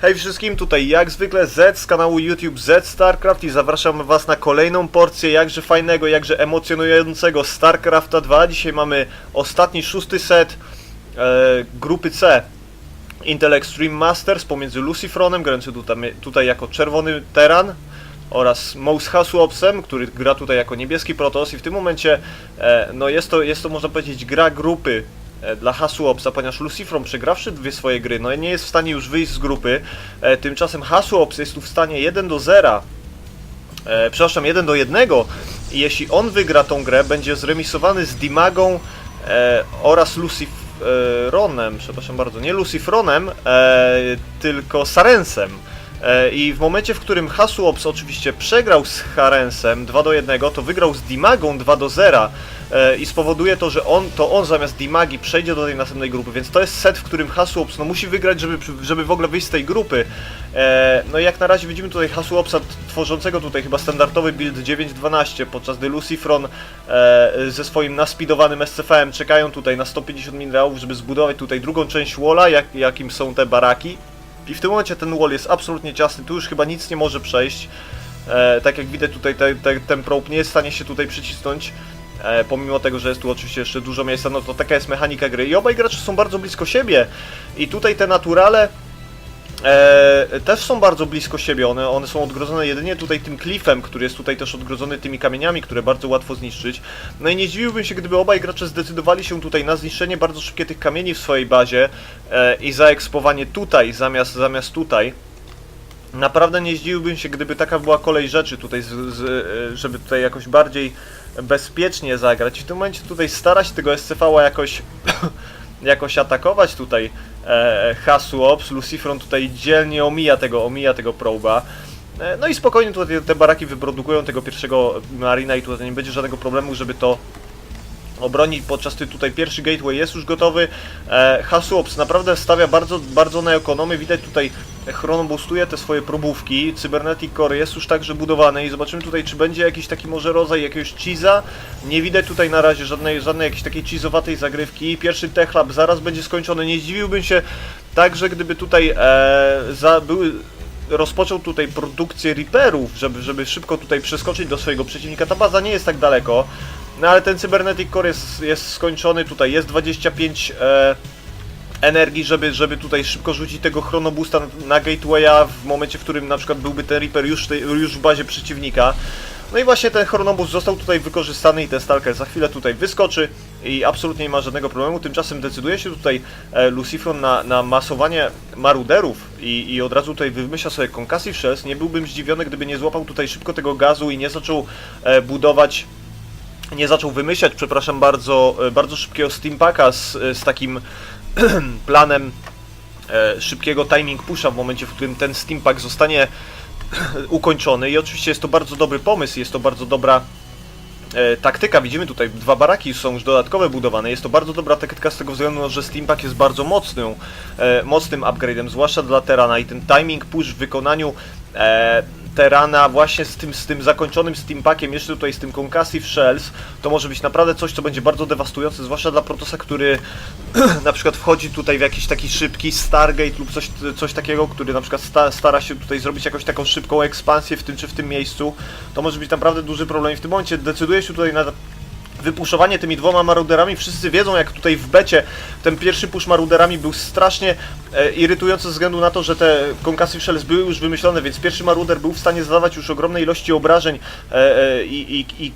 Hej wszystkim, tutaj jak zwykle Z z kanału YouTube Z StarCraft i zapraszam was na kolejną porcję jakże fajnego, jakże emocjonującego StarCrafta 2. Dzisiaj mamy ostatni, szósty set e, grupy C Intel Extreme Masters pomiędzy Lucifronem, grający tutaj, tutaj jako czerwony Teran oraz Mouse Hasłopsem, który gra tutaj jako niebieski Protoss i w tym momencie e, no jest to, jest to można powiedzieć gra grupy dla Hasłopsa, ponieważ Lucifron przegrawszy dwie swoje gry, no nie jest w stanie już wyjść z grupy, e, tymczasem Hasłops jest tu w stanie 1 do 0 e, przepraszam, 1 do 1 i jeśli on wygra tą grę, będzie zremisowany z Dimagą e, oraz Lucifronem, przepraszam bardzo, nie Lucifronem, e, tylko Sarensem. E, I w momencie, w którym Hasłops oczywiście przegrał z Harensem 2 do 1, to wygrał z Dimagą 2 do 0 e, i spowoduje to, że on, to on zamiast Dimagi przejdzie do tej następnej grupy, więc to jest set, w którym Hasłops no, musi wygrać, żeby, żeby w ogóle wyjść z tej grupy. E, no i jak na razie widzimy tutaj Hasłopsa tworzącego tutaj chyba standardowy build 9.12, podczas gdy Lucifron e, ze swoim naspidowanym SCVM czekają tutaj na 150 minerałów, żeby zbudować tutaj drugą część walla, jak, jakim są te baraki. I w tym momencie ten wall jest absolutnie ciasny, tu już chyba nic nie może przejść. E, tak jak widać tutaj te, te, ten probe nie jest w stanie się tutaj przycisnąć. E, pomimo tego, że jest tu oczywiście jeszcze dużo miejsca, no to taka jest mechanika gry. I obaj gracze są bardzo blisko siebie. I tutaj te naturale e, też są bardzo blisko siebie. One, one są odgrodzone jedynie tutaj tym klifem, który jest tutaj też odgrodzony tymi kamieniami, które bardzo łatwo zniszczyć. No i nie zdziwiłbym się, gdyby obaj gracze zdecydowali się tutaj na zniszczenie bardzo szybkie tych kamieni w swojej bazie e, i zaekspowanie tutaj zamiast, zamiast tutaj. Naprawdę nie zdziwiłbym się, gdyby taka była kolej rzeczy tutaj, z, z, e, żeby tutaj jakoś bardziej bezpiecznie zagrać. I w tym momencie tutaj stara się tego SCV-a jakoś, jakoś atakować tutaj e, Hasłops. Lucifron tutaj dzielnie omija tego, omija tego proba. E, No i spokojnie tutaj te baraki wyprodukują tego pierwszego Marina i tutaj nie będzie żadnego problemu, żeby to obronić, podczas gdy tutaj pierwszy gateway jest już gotowy. E, Hasłops naprawdę stawia bardzo, bardzo na ekonomię. Widać tutaj chronoboostuje te swoje probówki. Cybernetic Core jest już także budowany i zobaczymy tutaj, czy będzie jakiś taki może rodzaj jakiegoś cheesa. Nie widać tutaj na razie żadnej, żadnej jakiejś takiej cheesowatej zagrywki. Pierwszy Tech Lab zaraz będzie skończony. Nie zdziwiłbym się także, gdyby tutaj e, za, były rozpoczął tutaj produkcję Reaperów, żeby, żeby szybko tutaj przeskoczyć do swojego przeciwnika. Ta baza nie jest tak daleko, no ale ten Cybernetic Core jest, jest skończony, tutaj jest 25 e, energii, żeby, żeby tutaj szybko rzucić tego chronoboosta na, gatewaya w momencie, w którym na przykład byłby ten Reaper już, już w bazie przeciwnika. No i właśnie ten chronobus został tutaj wykorzystany i ten Stalker za chwilę tutaj wyskoczy i absolutnie nie ma żadnego problemu. Tymczasem decyduje się tutaj e, Lucifron na, na masowanie maruderów i, i od razu tutaj wymyśla sobie Concussive Shells. Nie byłbym zdziwiony, gdyby nie złapał tutaj szybko tego gazu i nie zaczął e, budować nie zaczął wymyślać, przepraszam bardzo, e, bardzo szybkiego steampaka z, z takim planem e, szybkiego timing pusha w momencie, w którym ten steampack zostanie ukończony i oczywiście jest to bardzo dobry pomysł, jest to bardzo dobra e, taktyka. Widzimy tutaj dwa baraki są już dodatkowe budowane. Jest to bardzo dobra taktyka z tego względu, że Steampack jest bardzo mocnym, e, mocnym upgrade'em, zwłaszcza dla Terana i ten timing push w wykonaniu e, Terana właśnie z tym, z tym zakończonym Steampackiem, jeszcze tutaj z tym Concussive Shells, to może być naprawdę coś, co będzie bardzo dewastujące, zwłaszcza dla Protosa, który na przykład wchodzi tutaj w jakiś taki szybki Stargate lub coś, coś takiego, który na przykład sta, stara się tutaj zrobić jakąś taką szybką ekspansję w tym czy w tym miejscu, to może być naprawdę duży problem i w tym momencie decyduje się tutaj na wypuszowanie tymi dwoma maruderami. Wszyscy wiedzą, jak tutaj w becie ten pierwszy push maruderami był strasznie e, irytujący ze względu na to, że te Concussive Shells były już wymyślone, więc pierwszy maruder był w stanie zadawać już ogromne ilości obrażeń e, e, i, i, i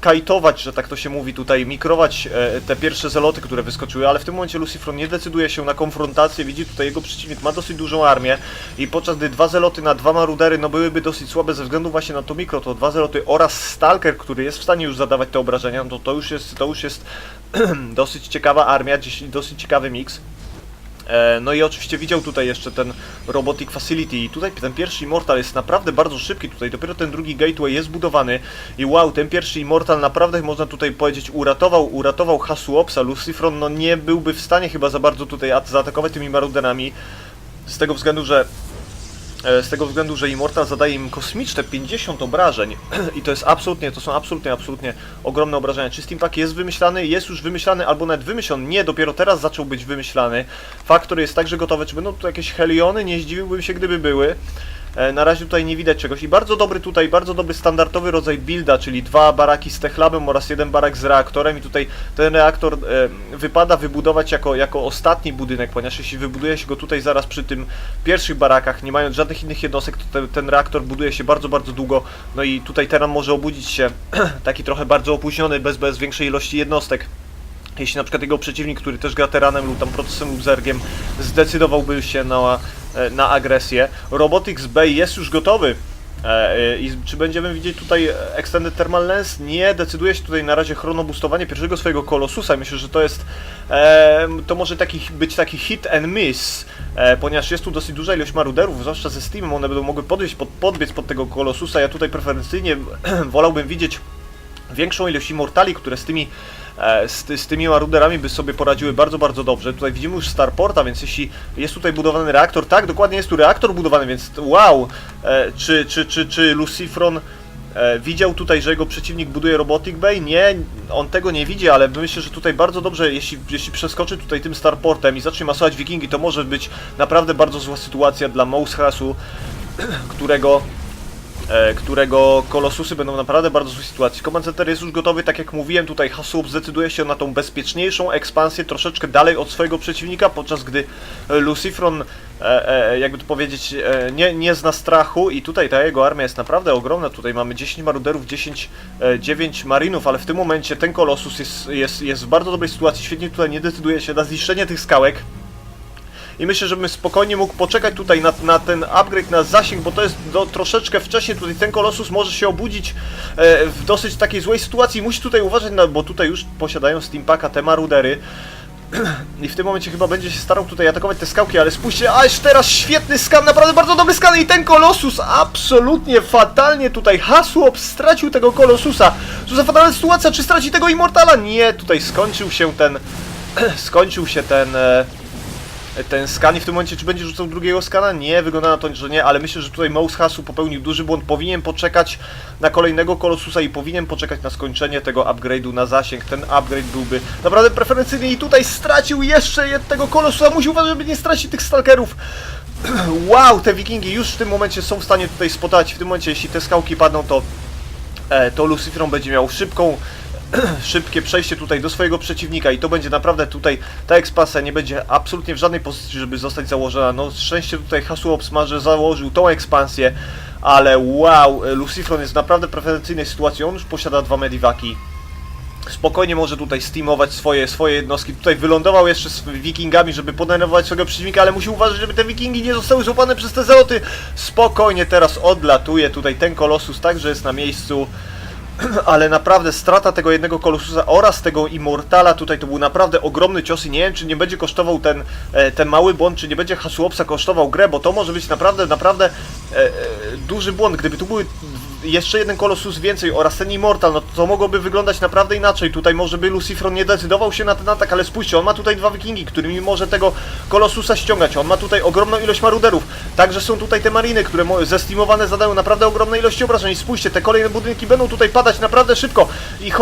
kajtować, że tak to się mówi tutaj, mikrować e, te pierwsze zeloty, które wyskoczyły, ale w tym momencie Lucifron nie decyduje się na konfrontację, widzi tutaj jego przeciwnik ma dosyć dużą armię i podczas gdy dwa zeloty na dwa marudery no byłyby dosyć słabe ze względu właśnie na to mikro, to dwa zeloty oraz Stalker, który jest w stanie już zadawać te obrażenia, no to to już jest, to już jest dosyć ciekawa armia, dosyć ciekawy miks. E, No i oczywiście widział tutaj jeszcze ten Robotic Facility i tutaj ten pierwszy Immortal jest naprawdę bardzo szybki, tutaj dopiero ten drugi Gateway jest budowany i wow, ten pierwszy Immortal naprawdę można tutaj powiedzieć uratował, uratował Hasłopsa, Lucifron no nie byłby w stanie chyba za bardzo tutaj at- zaatakować tymi maruderami z tego względu, że z tego względu, że Immortal zadaje im kosmiczne 50 obrażeń i to jest absolutnie, to są absolutnie, absolutnie ogromne obrażenia. Czy Steampack jest wymyślany? Jest już wymyślany, albo nawet wymyślony? Nie, dopiero teraz zaczął być wymyślany. Faktor jest także gotowy. Czy będą tu jakieś Heliony? Nie zdziwiłbym się, gdyby były. E, Na razie tutaj nie widać czegoś. I bardzo dobry tutaj, bardzo dobry standardowy rodzaj builda, czyli dwa baraki z techlabem oraz jeden barak z reaktorem. I tutaj ten reaktor e, wypada wybudować jako, jako ostatni budynek, ponieważ jeśli wybuduje się go tutaj zaraz przy tym pierwszych barakach, nie mając żadnych innych jednostek, to ten, ten reaktor buduje się bardzo, bardzo długo, no i tutaj teran może obudzić się taki trochę bardzo opóźniony, bez, bez większej ilości jednostek. Jeśli na przykład jego przeciwnik, który też gra teranem lub tam procesem lub zergiem, zdecydowałby się na, na agresję. Robotics Bay jest już gotowy. E, e, I czy będziemy widzieć tutaj Extended Thermal Lens? Nie, decyduje się tutaj na razie chronobustowanie pierwszego swojego Kolosusa. Myślę, że to jest, e, to może taki, być taki hit and miss, e, ponieważ jest tu dosyć duża ilość maruderów, zwłaszcza ze Steamem, one będą mogły podejść, pod, podbiec pod tego Kolosusa. Ja tutaj preferencyjnie wolałbym widzieć większą ilość immortali, które z tymi, e, z, z tymi maruderami by sobie poradziły bardzo, bardzo dobrze. Tutaj widzimy już Starporta, więc jeśli jest tutaj budowany reaktor, tak, dokładnie jest tu reaktor budowany, więc wow! E, czy, czy, czy, czy Lucifron e, widział tutaj, że jego przeciwnik buduje Robotic Bay? Nie, on tego nie widzi, ale myślę, że tutaj bardzo dobrze, jeśli, jeśli przeskoczy tutaj tym Starportem i zacznie masować Wikingi, to może być naprawdę bardzo zła sytuacja dla Moushasu, którego którego kolosusy będą naprawdę bardzo złej sytuacji. Command Center jest już gotowy, tak jak mówiłem, tutaj Hasup zdecyduje się na tą bezpieczniejszą ekspansję troszeczkę dalej od swojego przeciwnika, podczas gdy e, Lucifron, e, e, jakby to powiedzieć, e, nie, nie zna strachu i tutaj ta jego armia jest naprawdę ogromna. Tutaj mamy 10 maruderów, 10, e, 9 marinów, ale w tym momencie ten kolosus jest, jest, jest w bardzo dobrej sytuacji, świetnie tutaj nie decyduje się na zniszczenie tych skałek. I myślę, że bym spokojnie mógł poczekać tutaj na, na ten upgrade, na zasięg, bo to jest do, troszeczkę wcześniej. Tutaj ten kolosus może się obudzić e, w dosyć takiej złej sytuacji. Musi tutaj uważać, na, bo tutaj już posiadają Steampaka te marudery. I w tym momencie chyba będzie się starał tutaj atakować te skałki, ale spójrzcie, aż teraz świetny skan, naprawdę bardzo dobry skan i ten kolosus absolutnie fatalnie tutaj Hasłop stracił tego kolosusa. Co za fatalna sytuacja, czy straci tego Immortala? Nie, tutaj skończył się ten, skończył się ten... E, ten skan i w tym momencie czy będzie rzucał drugiego skana? Nie, wygląda na to, że nie, ale myślę, że tutaj Mouse Hasu popełnił duży błąd, powinien poczekać na kolejnego Kolosusa i powinien poczekać na skończenie tego upgrade'u na zasięg, ten upgrade byłby naprawdę preferencyjny i tutaj stracił jeszcze jednego Kolosusa, musi uważać, żeby nie stracić tych Stalkerów. wow, te Wikingi już w tym momencie są w stanie tutaj spotać, w tym momencie jeśli te skałki padną, to e, to Luciferon będzie miał szybką szybkie przejście tutaj do swojego przeciwnika i to będzie naprawdę tutaj, ta ekspansja nie będzie absolutnie w żadnej pozycji, żeby zostać założona. No szczęście tutaj Hasuops ma, że założył tą ekspansję, ale wow, Lucifron jest w naprawdę preferencyjnej sytuacji, on już posiada dwa Medivaki. Spokojnie może tutaj steamować swoje, swoje jednostki. Tutaj wylądował jeszcze z wikingami, żeby podenerwować swojego przeciwnika, ale musi uważać, żeby te wikingi nie zostały złapane przez te zeloty. Spokojnie teraz odlatuje tutaj ten kolosus, także jest na miejscu ale naprawdę strata tego jednego Kolosusa oraz tego Immortala tutaj to był naprawdę ogromny cios i nie wiem, czy nie będzie kosztował ten, e, ten mały błąd, czy nie będzie Hasuopsa kosztował grę, bo to może być naprawdę, naprawdę e, e, duży błąd. Gdyby tu były jeszcze jeden Kolosus więcej oraz ten Immortal, no to, mogłoby wyglądać naprawdę inaczej. Tutaj może by Lucifron nie decydował się na ten atak, ale spójrzcie, on ma tutaj dwa Wikingi, którymi może tego Kolosusa ściągać. On ma tutaj ogromną ilość maruderów. Także są tutaj te mariny, które mo- zestimowane zadają naprawdę ogromne ilości obrażeń. Spójrzcie, te kolejne budynki będą tutaj padać naprawdę szybko. I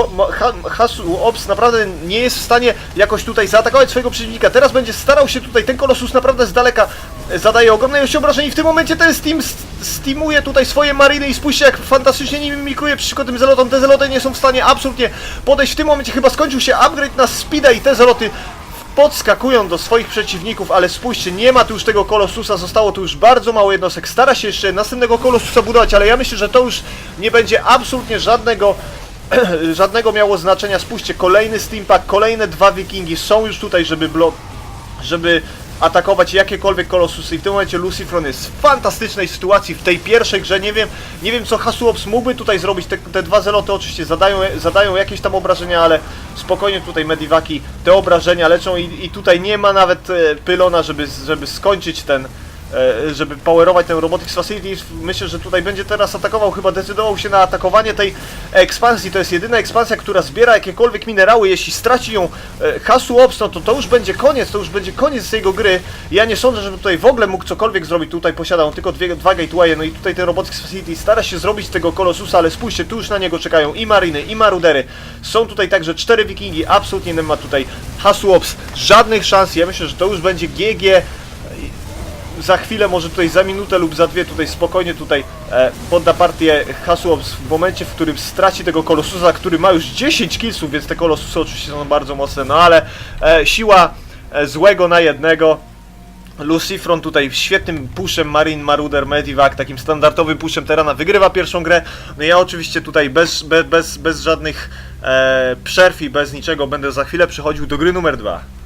Hasu Ops naprawdę nie jest w stanie jakoś tutaj zaatakować swojego przeciwnika. Teraz będzie starał się tutaj, ten Kolosus naprawdę z daleka zadaje ogromne ilości obrażeń i w tym momencie ten Steam st- steamuje tutaj swoje mariny i spójrzcie jak fantastycznie nimi mikruje przeciwko tym zelotom. Te zeloty nie są w stanie absolutnie podejść. W tym momencie chyba skończył się upgrade na speeda i te zeloty podskakują do swoich przeciwników, ale spójrzcie, nie ma tu już tego kolosusa, zostało tu już bardzo mało jednostek. Stara się jeszcze następnego kolosusa budować, ale ja myślę, że to już nie będzie absolutnie żadnego żadnego miało znaczenia. Spójrzcie, kolejny steampack, kolejne dwa wikingi są już tutaj, żeby blok żeby atakować jakiekolwiek kolosusy. I w tym momencie Lucifron jest w fantastycznej sytuacji w tej pierwszej grze, nie wiem, nie wiem co Hasuops mógłby tutaj zrobić, te, te dwa zeloty oczywiście zadają, zadają jakieś tam obrażenia, ale spokojnie tutaj Medivaki te obrażenia leczą i, i tutaj nie ma nawet e, pylona, żeby, żeby skończyć ten żeby powerować ten Robotics Facility. Myślę, że tutaj będzie teraz atakował, chyba decydował się na atakowanie tej ekspansji. To jest jedyna ekspansja, która zbiera jakiekolwiek minerały. Jeśli straci ją e, Hasu Ops, no to to już będzie koniec, to już będzie koniec jego gry. Ja nie sądzę, żeby tutaj w ogóle mógł cokolwiek zrobić. Tutaj posiada on tylko dwie, dwa gateway, no i tutaj ten Robotics Facility stara się zrobić tego Kolosusa, ale spójrzcie, tu już na niego czekają i Mariny, i Marudery. Są tutaj także cztery Wikingi, absolutnie nie ma tutaj Hasu Ops, żadnych szans. Ja myślę, że to już będzie GG za chwilę, może tutaj za minutę lub za dwie tutaj spokojnie tutaj e, podda partię Hasłops w momencie, w którym straci tego Kolosusa, który ma już 10 killsów, więc te Kolosusy oczywiście są bardzo mocne, no ale e, siła e, złego na jednego. Lucifron tutaj świetnym puszem Marine Maruder Medivac, takim standardowym puszem Terana wygrywa pierwszą grę. No ja oczywiście tutaj bez, bez, bez, żadnych e, przerw i bez niczego będę za chwilę przechodził do gry numer dwa.